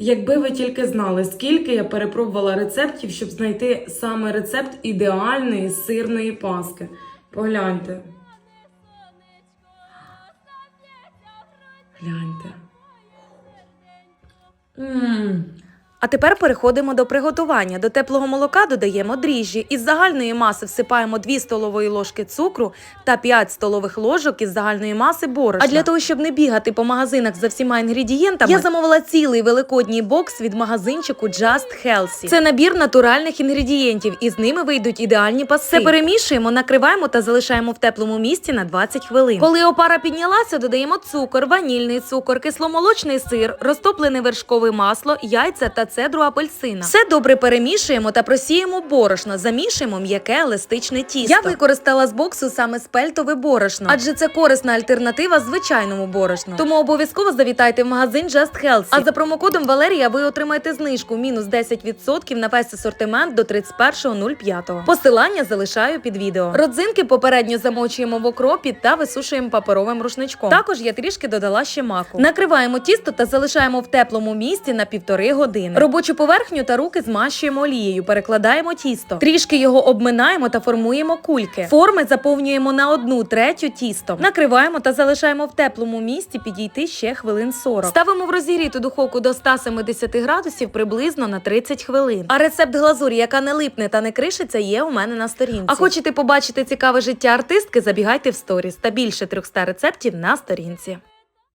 Якби ви тільки знали, скільки я перепробувала рецептів, щоб знайти саме рецепт ідеальної сирної паски. Погляньте. Гляньте. Мм. А тепер переходимо до приготування. До теплого молока додаємо дріжджі. Із загальної маси всипаємо 2 столової ложки цукру та 5 столових ложок із загальної маси борошна. А для того, щоб не бігати по магазинах за всіма інгредієнтами, я замовила цілий великодній бокс від магазинчику Just Healthy. Це набір натуральних інгредієнтів, і з ними вийдуть ідеальні паси. Все перемішуємо, накриваємо та залишаємо в теплому місці на 20 хвилин. Коли опара піднялася, додаємо цукор, ванільний цукор, кисломолочний сир, розтоплене вершкове масло, яйця та цедру апельсина. Все добре перемішуємо та просіємо борошно, замішуємо м'яке еластичне тісто. Я використала з боксу саме спельтове борошно, адже це корисна альтернатива звичайному борошну. Тому обов'язково завітайте в магазин Just Healthy. А за промокодом Валерія ви отримаєте знижку мінус 10% на весь асортимент до 31.05. Посилання залишаю під відео. Родзинки попередньо замочуємо в окропі та висушуємо паперовим рушничком. Також я трішки додала ще маку. Накриваємо тісто та залишаємо в теплому місці на півтори години. Робочу поверхню та руки змащуємо олією, перекладаємо тісто. Трішки його обминаємо та формуємо кульки. Форми заповнюємо на одну третю тістом. Накриваємо та залишаємо в теплому місці підійти ще хвилин 40. Ставимо в розігріту духовку до 170 градусів приблизно на 30 хвилин. А рецепт глазурі, яка не липне та не кришиться, є у мене на сторінці. А хочете побачити цікаве життя артистки? Забігайте в сторіс та більше 300 рецептів на сторінці.